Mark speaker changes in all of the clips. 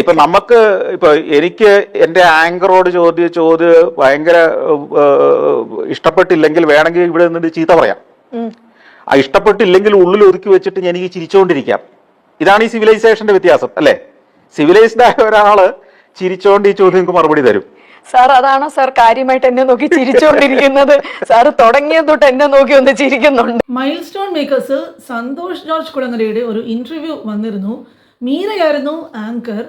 Speaker 1: ഇപ്പൊ നമുക്ക് ഇപ്പൊ എനിക്ക് എന്റെ ആങ്കറോട് ചോദ്യ ചോദ്യ ഭയങ്കര ഇഷ്ടപ്പെട്ടില്ലെങ്കിൽ വേണമെങ്കിൽ ഇവിടെ നിന്നിട്ട് ചീത്ത പറയാം. ആ ഇഷ്ടപ്പെട്ടില്ലെങ്കിൽ ഉള്ളിൽ ഒതുക്കി വെച്ചിട്ട് ഞാൻ എനിക്ക് ചിരിച്ചുകൊണ്ടിരിക്കാം ഇതാണ് ഈ സിവിലൈസേഷന്റെ വ്യത്യാസം അല്ലെ? സിവിലൈസ്ഡ് ആയ ഒരാൾ ചിരിച്ചോണ്ട് ഈ ചോദ്യങ്ങൾക്ക് മറുപടി തരും.
Speaker 2: സാർ അതാണോ സാർ കാര്യമായിട്ട് എന്നെ നോക്കി ചിരിച്ചുകൊണ്ടിരിക്കുന്നത് സാർ തുടങ്ങിയത് തൊട്ട് എന്നെ നോക്കി ഒന്ന് ചിരിക്കുന്നുണ്ട്.
Speaker 3: Milestone makers Santhosh George കുളങ്ങരയുടെ ഒരു ഇന്റർവ്യൂ വന്നിരുന്നു. മീരയായിരുന്നു ആങ്കർ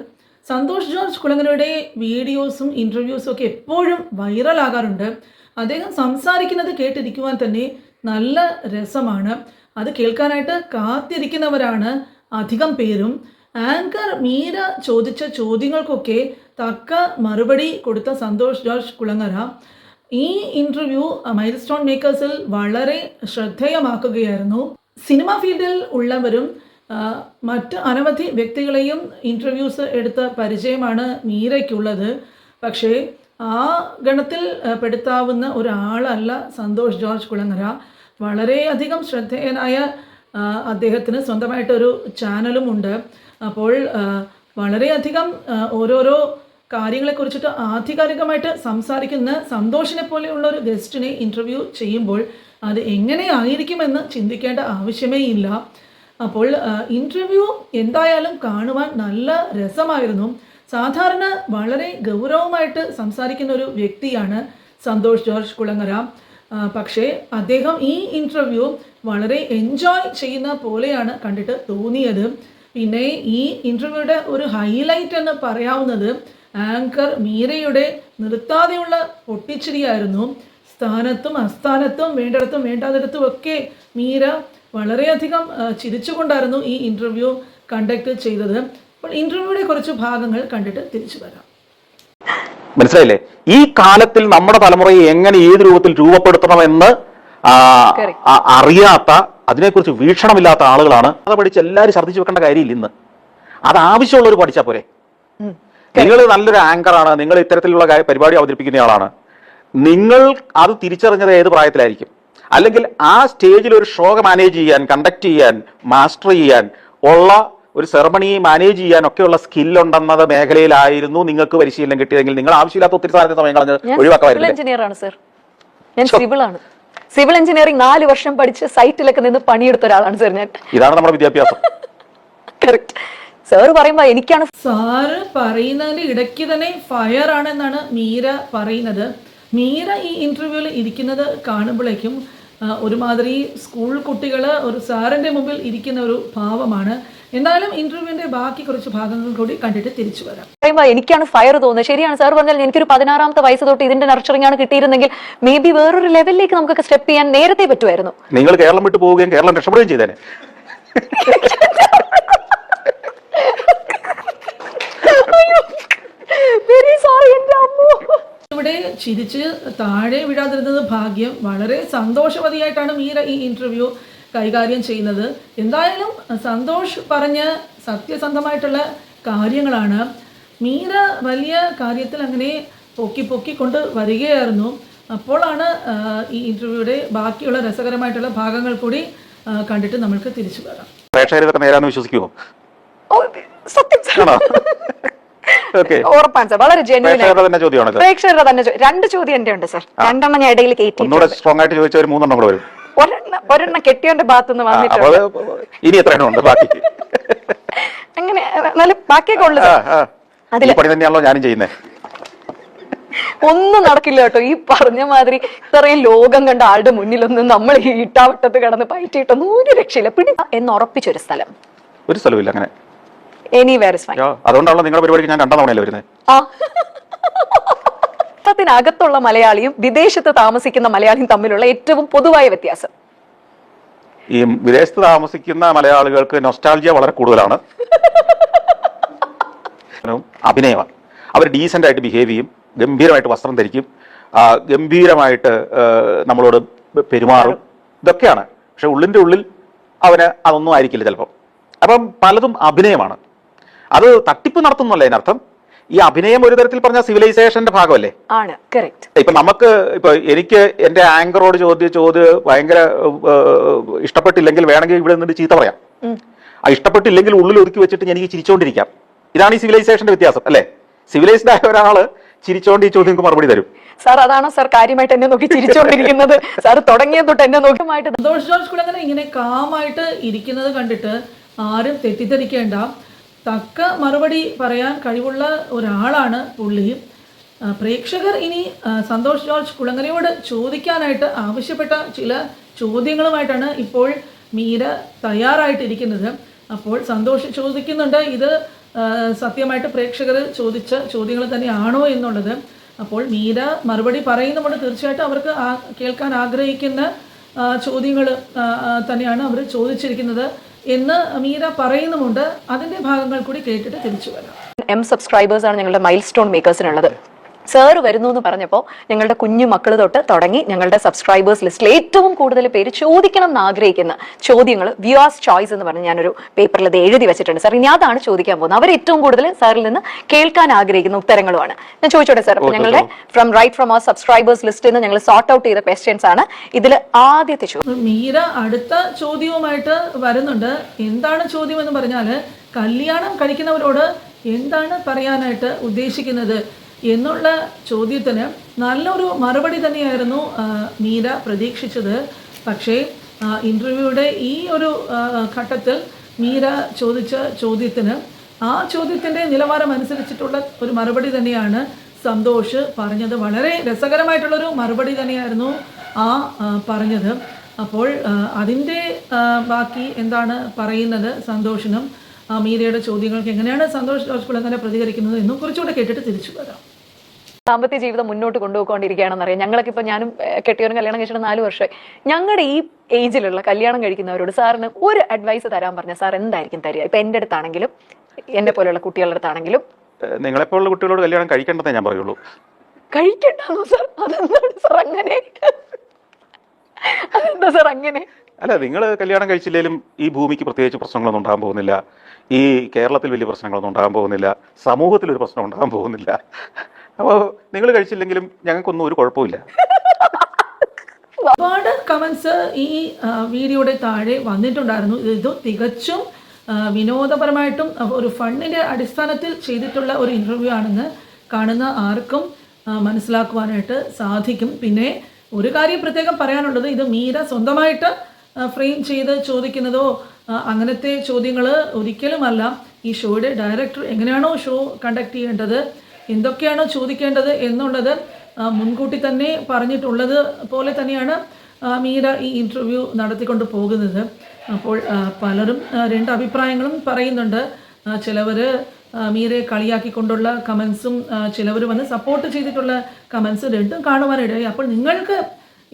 Speaker 3: സന്തോഷ് ജോർജ് കുളങ്ങരയുടെ വീഡിയോസും ഇന്റർവ്യൂസും ഒക്കെ എപ്പോഴും വൈറലാകാറുണ്ട് അദ്ദേഹം സംസാരിക്കുന്നത് കേട്ടിരിക്കുവാൻ തന്നെ നല്ല രസമാണ്. അത് കേൾക്കാനായിട്ട് കാത്തിരിക്കുന്നവരാണ് അധികം പേരും. ആങ്കർ മീര ചോദിച്ച ചോദ്യങ്ങൾക്കൊക്കെ തക്ക മറുപടി കൊടുത്ത സന്തോഷ് ജോർജ് കുളങ്ങര. ഈ ഇന്റർവ്യൂ മൈൽ സ്റ്റോൺ മേക്കേഴ്സിൽ വളരെ ശ്രദ്ധേയമാക്കുകയായിരുന്നു. സിനിമ ഫീൽഡിൽ ഉള്ളവരും മറ്റ് അനവധി വ്യക്തികളെയും ഇന്റർവ്യൂസ് എടുത്ത പരിചയമാണ് മീരയ്ക്കുള്ളത്. പക്ഷേ ആ ഗണത്തിൽ പെടുത്താവുന്ന ഒരാളല്ല സന്തോഷ് ജോർജ് കുളങ്ങര. വളരെയധികം ശ്രദ്ധേയനായ അദ്ദേഹത്തിന് സ്വന്തമായിട്ടൊരു ചാനലും ഉണ്ട് അപ്പോൾ വളരെയധികം ഓരോരോ കാര്യങ്ങളെക്കുറിച്ചിട്ട് ആധികാരികമായിട്ട് സംസാരിക്കുന്ന സന്തോഷിനെ പോലെയുള്ള ഒരു ഗസ്റ്റിനെ ഇന്റർവ്യൂ ചെയ്യുമ്പോൾ അത് എങ്ങനെയായിരിക്കുമെന്ന് ചിന്തിക്കേണ്ട ആവശ്യമേ ഇല്ല. അപ്പോൾ ഇന്റർവ്യൂ എന്തായാലും കാണുവാൻ നല്ല രസമായിരുന്നു. സാധാരണ വളരെ ഗൗരവമായിട്ട് സംസാരിക്കുന്ന ഒരു വ്യക്തിയാണ് സന്തോഷ് ജോർജ് കുളങ്ങര. പക്ഷേ അദ്ദേഹം ഈ ഇന്റർവ്യൂ വളരെ എൻജോയ് ചെയ്യുന്ന പോലെയാണ് കണ്ടിട്ട് തോന്നിയത്. പിന്നെ ഈ ഇന്റർവ്യൂയുടെ ഒരു ഹൈലൈറ്റ് എന്ന് പറയാവുന്നത് ആങ്കർ മീരയുടെ നിർത്താതെയുള്ള പൊട്ടിച്ചിരിയായിരുന്നു. സ്ഥാനത്തും അസ്ഥാനത്തും വേണ്ടിടത്തും വേണ്ടാത്തിടത്തും ഒക്കെ മീര വളരെയധികം ചിരിച്ചുകൊണ്ടായിരുന്നു ഈ ഇന്റർവ്യൂ കണ്ടക്ട് ചെയ്തത്. അപ്പോൾ ഇന്റർവ്യൂയുടെ കുറച്ച് ഭാഗങ്ങൾ കണ്ടിട്ട് തിരിച്ചു വരാം.
Speaker 1: മനസ്സിലായില്ലേ? ഈ കാലത്തിൽ നമ്മുടെ തലമുറയെ എങ്ങനെ ഏത് രൂപത്തിൽ രൂപപ്പെടുത്തണമെന്ന് അറിയാത്ത അതിനെക്കുറിച്ച് വീക്ഷണമില്ലാത്ത ആളുകളാണ്. അത് പഠിച്ച് എല്ലാവരും ഛർദ്ദിച്ചു വെക്കേണ്ട കാര്യമില്ല ഇന്ന്. അത് ആവശ്യമുള്ളവർ പഠിച്ചാൽ പോരെ. നിങ്ങൾ നല്ലൊരു ആങ്കറാണ് നിങ്ങൾ ഇത്തരത്തിലുള്ള കാര്യം- പരിപാടി അവതരിപ്പിക്കുന്ന ആളാണ്. നിങ്ങൾ അത് തിരിച്ചറിഞ്ഞത് ഏത് പ്രായത്തിലായിരിക്കും? അല്ലെങ്കിൽ ആ സ്റ്റേജിൽ ഒരു ഷോ മാനേജ് ചെയ്യാൻ കണ്ടക്ട് ചെയ്യാൻ മാസ്റ്റർ ചെയ്യാൻ ഉള്ള ഒരു സെറമണി മാനേജ് ചെയ്യാൻ ഒക്കെയുള്ള സ്കില്ലുണ്ടെന്നത് മേഖലയിലായിരുന്നു നിങ്ങൾക്ക് പരിശീലനം കിട്ടിയതെങ്കിൽ നിങ്ങൾ ആവശ്യമില്ലാത്ത ഒത്തിരി സാധനത്തെ സമയം കളഞ്ഞ്
Speaker 2: ഞാൻ സിവിൽ
Speaker 1: ഒഴിവാക്കാമായിരുന്നില്ലേ
Speaker 2: എഞ്ചിനീയർ ആണ് സർ ഞാൻ സിവിൽ ആണ്. സിവിൽ എഞ്ചിനീയറിംഗ് നാല് വർഷം പഠിച്ച് സൈറ്റിലൊക്കെ നിന്ന് പണിയെടുത്ത ഒരാളാണ് സാർ ഞാൻ.
Speaker 1: ഇതാണ് നമ്മുടെ വിദ്യാഭ്യാസം.
Speaker 2: സാർ സാറ് പറയുമ്പോ എനിക്കാണ്
Speaker 3: സാറ് പറയുന്നതിന്റെ ഇടയ്ക്ക് തന്നെ ഫയർ ആണെന്നാണ് മീര പറയുന്നത്. മീര ഈ ഇന്റർവ്യൂവിൽ ഇരിക്കുന്നത് കാണുമ്പോഴേക്കും ഒരുമാതിരി സ്കൂൾ കുട്ടികൾ ഒരു സാറിന്റെ മുമ്പിൽ ഇരിക്കുന്ന ഒരു ഭാവമാണ്. എന്തായാലും ഇന്റർവ്യൂവിന്റെ ബാക്കി കുറച്ച് ഭാഗങ്ങൾ കൂടി കണ്ടിട്ട് തിരിച്ചു വരാം.
Speaker 2: പറയുമ്പോൾ എനിക്കാണ് ഫയർ തോന്നുന്നത്. ശരിയാണ് സാർ പറഞ്ഞാൽ എനിക്കൊരു പതിനാറാമത്തെ വയസ്സ് തൊട്ട് ഇതിന്റെ നർച്ചറിംഗ് ആണ് കിട്ടിയിരുന്നെങ്കിൽ മേ ബി വേറൊരു ലെവലിലേക്ക് നമുക്കൊക്കെ സ്റ്റെപ്പ് ചെയ്യാൻ നേരത്തെ പറ്റുമായിരുന്നു.
Speaker 1: നിങ്ങൾ കേരളം വിട്ടു പോവുകയും കേരളം രക്ഷപ്പെടുകയും ചെയ്തേനെ.
Speaker 2: വെരി സോറി എന്റെ അമ്മു.
Speaker 3: ഇവിടെ ചിരിച്ച് താഴെ വിടാതിരുന്നത് ഭാഗ്യം. വളരെ സന്തോഷവതിയായിട്ടാണ് മീര ഈ ഇന്റർവ്യൂ കൈകാര്യം ചെയ്യുന്നത്. എന്തായാലും സന്തോഷ് പറഞ്ഞ സത്യസന്ധമായിട്ടുള്ള കാര്യങ്ങളാണ്. മീര വലിയ കാര്യത്തിൽ അങ്ങനെ പൊക്കി പൊക്കി കൊണ്ട് വരികയായിരുന്നു. അപ്പോഴാണ് ഈ ഇന്റർവ്യൂയുടെ ബാക്കിയുള്ള രസകരമായിട്ടുള്ള ഭാഗങ്ങൾ കൂടി കണ്ടിട്ട് നമ്മൾക്ക് തിരിച്ചു വരാം.
Speaker 1: പ്രേക്ഷകർ നേരാന്ന് വിശ്വസിക്കുമോ
Speaker 2: ഓ, സത്യം. ഉറപ്പാണ് സാർ. വളരെ ജെന്യൂൻ
Speaker 1: പ്രേക്ഷകരുടെ തന്നെ
Speaker 2: രണ്ട് ചോദ്യം എന്റെ ഉണ്ട് സാർ. രണ്ടെണ്ണം ഞാൻ ഇടയിൽ കയറ്റിയിട്ടുണ്ട്.
Speaker 1: സ്ട്രോങ് ആയിട്ട് ചോദിച്ച ഒരു മൂന്നെണ്ണം കൂടെ വരും.
Speaker 2: ഒരെണ്ണം ഒരെണ്ണം കെട്ടിയോന്റെ ഭാഗത്തു നിന്ന് വന്നിട്ടുണ്ട്.
Speaker 1: ഇനി എത്ര ഉണ്ട്? ബാക്കി.
Speaker 2: അങ്ങനെ എന്നാലും ബാക്കിയൊക്കെ ഉള്ളത്
Speaker 1: അതിൽ പണി തന്നെയാണല്ലോ ഞാനും ചെയ്യുന്നത്
Speaker 2: ഒന്നും നടക്കില്ല കേട്ടോ. ഈ പറഞ്ഞ മാതിരി ഇത്രയും ലോകം കണ്ട ആളുടെ മുന്നിലൊന്നും നമ്മൾ ഈ ഇട്ടാവട്ടത്ത് കിടന്ന് പയറ്റിയിട്ടൊന്നും ഒരു രക്ഷയില്ല. പിടി എന്ന് ഉറപ്പിച്ചൊരു സ്ഥലം.
Speaker 1: ഒരു സ്ഥലമില്ല അങ്ങനെ.
Speaker 2: ഇസ് ഫൈൻ
Speaker 1: അതുകൊണ്ടാണല്ലോ നിങ്ങളുടെ പരിപാടിക്ക് ഞാൻ രണ്ടാം തവണയല്ലേ വരുന്നത്
Speaker 2: ആ. മലയാളിയും വിദേശത്ത് താമസിക്കുന്ന മലയാളിയും തമ്മിലുള്ള ഏറ്റവും പൊതുവായ വ്യത്യാസം.
Speaker 1: ഈ വിദേശത്ത് താമസിക്കുന്ന മലയാളികൾക്ക് നൊസ്റ്റാൾജിയ വളരെ കൂടുതലാണ്. അഭിനയമാണ്. അവർ ഡീസെന്റ് ആയിട്ട് ബിഹേവ് ചെയ്യും ഗംഭീരമായിട്ട് വസ്ത്രം ധരിക്കും ഗംഭീരമായിട്ട് നമ്മളോട് പെരുമാറും. ഇതൊക്കെയാണ്. പക്ഷെ ഉള്ളിന്റെ ഉള്ളിൽ അവന് അതൊന്നും ആയിരിക്കില്ല ചിലപ്പം. അപ്പം പലതും അഭിനയമാണ്. അത് തട്ടിപ്പ് നടത്തുന്നല്ലേ അതിനർത്ഥം? ഈ അഭിനയം ഒരു തരത്തിൽ പറഞ്ഞ സിവിലൈസേഷന്റെ ഭാഗമല്ലേ?
Speaker 2: ആണ് കറക്റ്റ്
Speaker 1: ഇപ്പൊ നമുക്ക് ഇപ്പൊ എനിക്ക് എന്റെ ആങ്കറോട് ചോദ്യ ചോദ്യം ഭയങ്കര ഇഷ്ടപ്പെട്ടില്ലെങ്കിൽ വേണമെങ്കിൽ ഇവിടെ നിന്നിട്ട് ചീത്ത പറയാം. ആ ഇഷ്ടപ്പെട്ടില്ലെങ്കിൽ ഉള്ളിൽ ഒതുക്കി വെച്ചിട്ട് എനിക്ക് ചിരിച്ചുകൊണ്ടിരിക്കാം ഇതാണ് ഈ സിവിലൈസേഷന്റെ വ്യത്യാസം അല്ലേ? സിവിലൈസ്ഡ് ആയ ഒരാൾ ചിരിച്ചോണ്ട് ഈ ചോദ്യം മറുപടി തരും.
Speaker 2: സാർ അതാണോ സാർ കാര്യമായിട്ട് എന്നെ നോക്കി ചിരിച്ചോണ്ടിരിക്കുന്നത്? സാർ തുടങ്ങിയ തൊട്ട് എന്നെ
Speaker 3: നോക്കി ജോർജ് ഇങ്ങനെ കാമായിട്ട് ഇരിക്കുന്നത് കണ്ടിട്ട് ആരും തെറ്റിദ്ധരിക്കേണ്ട. തക്ക മറുപടി പറയാൻ കഴിവുള്ള ഒരാളാണ് പുള്ളി പ്രേക്ഷകർ ഇനി സന്തോഷ് ജോർജ് കുളങ്ങരയോട് ചോദിക്കാനായിട്ട് ആവശ്യപ്പെട്ട ചില ചോദ്യങ്ങളുമായിട്ടാണ് ഇപ്പോൾ മീര തയ്യാറായിട്ടിരിക്കുന്നത്. അപ്പോൾ സന്തോഷ് ചോദിക്കുന്നുണ്ട് ഇത് സത്യമായിട്ട് പ്രേക്ഷകർ ചോദിച്ച ചോദ്യങ്ങൾ തന്നെയാണോ എന്നുള്ളത്. അപ്പോൾ മീര മറുപടി പറയുന്നതുകൊണ്ട് തീർച്ചയായിട്ടും അവർക്ക് കേൾക്കാൻ ആഗ്രഹിക്കുന്ന ചോദ്യങ്ങൾ തന്നെയാണ് അവർ ചോദിച്ചിരിക്കുന്നത്. എന്ന് മീര പറയുന്നുമുണ്ട്. അതിന്റെ ഭാഗങ്ങൾ കൂടി കേട്ടിട്ട് തിരിച്ചു വരാം.
Speaker 2: എം സബ്സ്ക്രൈബേഴ്സ് ആണ് ഞങ്ങളുടെ മൈൽ സ്റ്റോൺ മേക്കേഴ്സിനുള്ളത് സാർ വരുന്നു എന്ന് പറഞ്ഞപ്പോൾ ഞങ്ങളുടെ കുഞ്ഞു മക്കൾ തൊട്ട് തുടങ്ങി ഞങ്ങളുടെ സബ്സ്ക്രൈബേഴ്സ് ലിസ്റ്റിൽ ഏറ്റവും കൂടുതൽ പേര് ചോദിക്കണം എന്ന് ആഗ്രഹിക്കുന്ന ചോദ്യങ്ങൾ വ്യൂസ് ചോയ്സ് എന്ന് പറഞ്ഞ് ഞാനൊരു പേപ്പറിൽ അത് എഴുതി വെച്ചിട്ടുണ്ട്. സാർ ഇനി അതാണ് ചോദിക്കാൻ പോകുന്നത്. അവർ ഏറ്റവും കൂടുതൽ സാറിൽ നിന്ന് കേൾക്കാൻ ആഗ്രഹിക്കുന്ന ഉത്തരങ്ങളുമാണ്. ഞാൻ ചോദിച്ചോട്ടെ സാർ? അപ്പോൾ ഞങ്ങളുടെ from right from our subscribers ലിസ്റ്റിൽ നിന്ന് ഞങ്ങൾ സോർട്ട് ഔട്ട് ചെയ്ത ക്വസ്റ്റ്യൻസ് ആണ് ഇതിൽ ആദ്യത്തെ ചോദ്യം
Speaker 3: മീര അടുത്ത ചോദ്യവുമായിട്ട് വരുന്നുണ്ട്. എന്താണ് ചോദ്യം എന്ന് പറഞ്ഞാൽ കല്യാണം കഴിക്കുന്നവരോട് എന്താണ് പറയാനായിട്ട് ഉദ്ദേശിക്കുന്നത്? എന്നുള്ള ചോദ്യത്തിന് നല്ലൊരു മറുപടി തന്നെയായിരുന്നു മീര പ്രതീക്ഷിച്ചത്. പക്ഷേ ഇന്റർവ്യൂയുടെ ഈ ഒരു ഘട്ടത്തിൽ മീര ചോദിച്ച ചോദ്യത്തിന് ആ ചോദ്യത്തിന്റെ നിലവാരം അനുസരിച്ചിട്ടുള്ള ഒരു മറുപടി തന്നെയാണ് സന്തോഷ് പറഞ്ഞത്. വളരെ രസകരമായിട്ടുള്ളൊരു മറുപടി തന്നെയായിരുന്നു ആ പറഞ്ഞത്. അപ്പോൾ അതിന്റെ ബാക്കി എന്താണ് പറയുന്നത് സന്തോഷിനും മീരയുടെ ചോദ്യങ്ങൾക്ക് എങ്ങനെയാണ് സന്തോഷ് ജോർജ് തന്നെ പ്രതികരിക്കുന്നത് എന്നും കുറച്ചുകൂടെ കേട്ടിട്ട് തിരിച്ചു വരാം.
Speaker 2: ദാമ്പത്യ ജീവിതം മുന്നോട്ട് കൊണ്ടുപോയിക്കൊണ്ടിരിക്കുകയാണെന്ന് അറിയാം ഞങ്ങളൊക്കെ ഇപ്പൊ ഞാനും കെട്ടിയവരും കല്യാണം കഴിച്ചിട്ട് നാല് വർഷമായി. ഞങ്ങളുടെ ഈ ഏജിലുള്ള കല്യാണം കഴിക്കുന്നവരോട് സാറിന് ഒരു അഡ്വൈസ് തരാൻ പറഞ്ഞ സാർ എന്തായിരിക്കും തരിക? ഇപ്പൊ എന്റെ അടുത്താണെങ്കിലും എന്നെ പോലെയുള്ള കുട്ടികളുടെ അടുത്താണെങ്കിലും.
Speaker 1: നിങ്ങളെ നിങ്ങളെപ്പോലുള്ള കുട്ടികളോട് കല്യാണം കഴിക്കേണ്ടതേ ഞാൻ പറയുള്ളൂ.
Speaker 2: കഴിക്കണ്ടോ സാർ? അതെന്താണ് സാർ അങ്ങനെ? അതെന്താ സാർ അങ്ങനെ?
Speaker 1: അല്ല നിങ്ങൾ കല്യാണം കഴിച്ചില്ലെങ്കിലും ഈ ഭൂമിക്ക് പ്രത്യേകിച്ച് പ്രശ്നങ്ങളൊന്നും ഉണ്ടാകാൻ പോകുന്നില്ല. ഈ കേരളത്തിൽ വലിയ പ്രശ്നങ്ങളൊന്നും ഉണ്ടാകാൻ പോകുന്നില്ല. സമൂഹത്തിൽ ഒരു പ്രശ്നം ഉണ്ടാകാൻ പോകുന്നില്ല. അപ്പോൾ നിങ്ങൾ കഴിച്ചില്ലെങ്കിലും ഞങ്ങൾക്കൊന്നും ഒരു കുഴപ്പമില്ല
Speaker 3: ഒരുപാട് കമൻസ് ഈ വീഡിയോയുടെ താഴെ വന്നിട്ടുണ്ടായിരുന്നു. ഇത് തികച്ചും വിനോദപരമായിട്ടും ഒരു ഫണ്ടിന്റെ അടിസ്ഥാനത്തിൽ ചെയ്തിട്ടുള്ള ഒരു ഇന്റർവ്യൂ ആണെന്ന് കാണുന്ന ആർക്കും മനസ്സിലാക്കുവാനായിട്ട് സാധിക്കും. പിന്നെ ഒരു കാര്യം പ്രത്യേകം പറയാനുള്ളത് ഇത് മീര സ്വന്തമായിട്ട് ഫ്രെയിം ചെയ്ത് ചോദിക്കുന്നതോ അങ്ങനത്തെ ചോദ്യങ്ങൾ ഒരിക്കലുമല്ല. ഈ ഷോയുടെ ഡയറക്ടർ എങ്ങനെയാണോ ഷോ കണ്ടക്ട് ചെയ്യേണ്ടത്? എന്തൊക്കെയാണോ ചോദിക്കേണ്ടത് എന്നുള്ളത് മുൻകൂട്ടി തന്നെ പറഞ്ഞിട്ടുള്ളത് പോലെ തന്നെയാണ് മീര ഈ ഇന്റർവ്യൂ നടത്തിക്കൊണ്ട് പോകുന്നത്. അപ്പോൾ പലരും രണ്ട് അഭിപ്രായങ്ങളും പറയുന്നുണ്ട്. ചിലവർ മീരയെ കളിയാക്കിക്കൊണ്ടുള്ള കമൻസും ചിലവർ വന്ന് സപ്പോർട്ട് ചെയ്തിട്ടുള്ള കമൻസ് രണ്ടും കാണുവാനിടയായി. അപ്പോൾ നിങ്ങൾക്ക്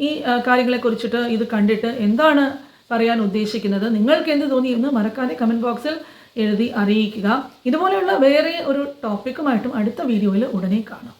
Speaker 3: ഈ കാര്യങ്ങളെക്കുറിച്ചിട്ട് ഇത് കണ്ടിട്ട് എന്താണ് പറയാൻ ഉദ്ദേശിക്കുന്നത്? നിങ്ങൾക്ക് എന്ത് തോന്നി എന്ന് മറക്കാതെ കമന്റ് ബോക്സിൽ എഴുതി അറിയിക്കുക. ഇതുപോലെയുള്ള വേറെ ഒരു ടോപ്പിക്കുമായിട്ടും അടുത്ത വീഡിയോയിൽ ഉടനെ കാണാം.